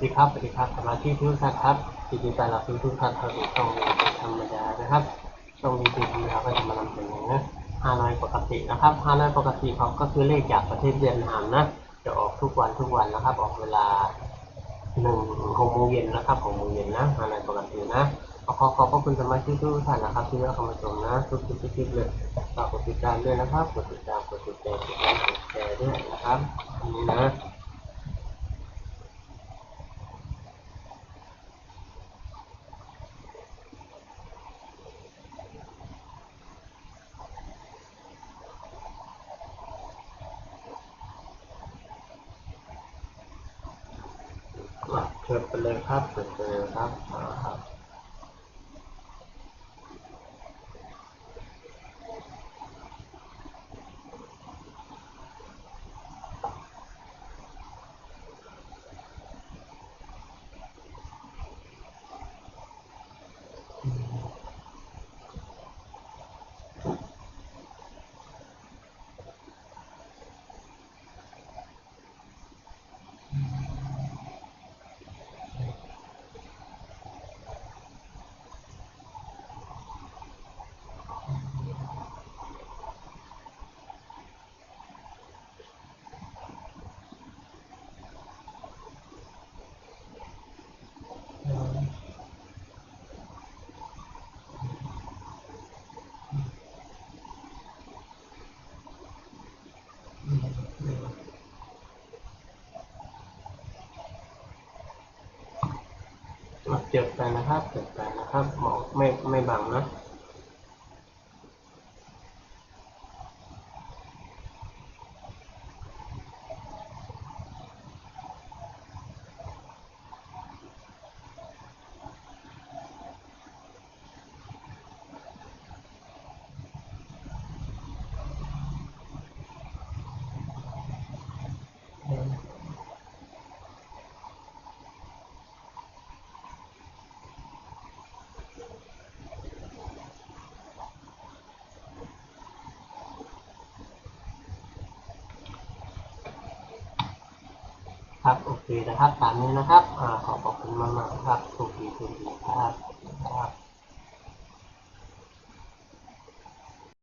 สดีครับ สวัสดีครับสมาชิกทุกท่านครับยินดีต้อนรับทุกท่านเข้าสู่ช่องวีธรรมดานะครับช่องวีดีธรรมดาก็จะมานำเสนอฮานอยปกตินะครับฮานอยปกติเขาก็คือเลขจากประเทศเวียดนามนะ จะออกทุกวันทุกวันนะครับ ออกเวลาหนึ่งหกโมงเย็นนะครับหกโมงเย็นนะฮานอยปกตินะขอขอบพระคุณสมาชิกทุกท่านนะครับ ที่เข้ามาชมนะทุกทุกคลิปเลยฝากกดติดตามด้วยนะครับ กดติดตาม กดติดใจกดไลค์กดแชร์ด้วยนะครับนนี้นะ มา เชิญไปเลยครับเชิญไปเลยครับครับ มา เจ็บไปนะครับ เจ็บไปนะครับ หมอไม่ไม่บังนะ ครับโอเคนะครับตามนี้นะครับอขอขอบคุณมากๆครับโชคดีโชคดีครับครับ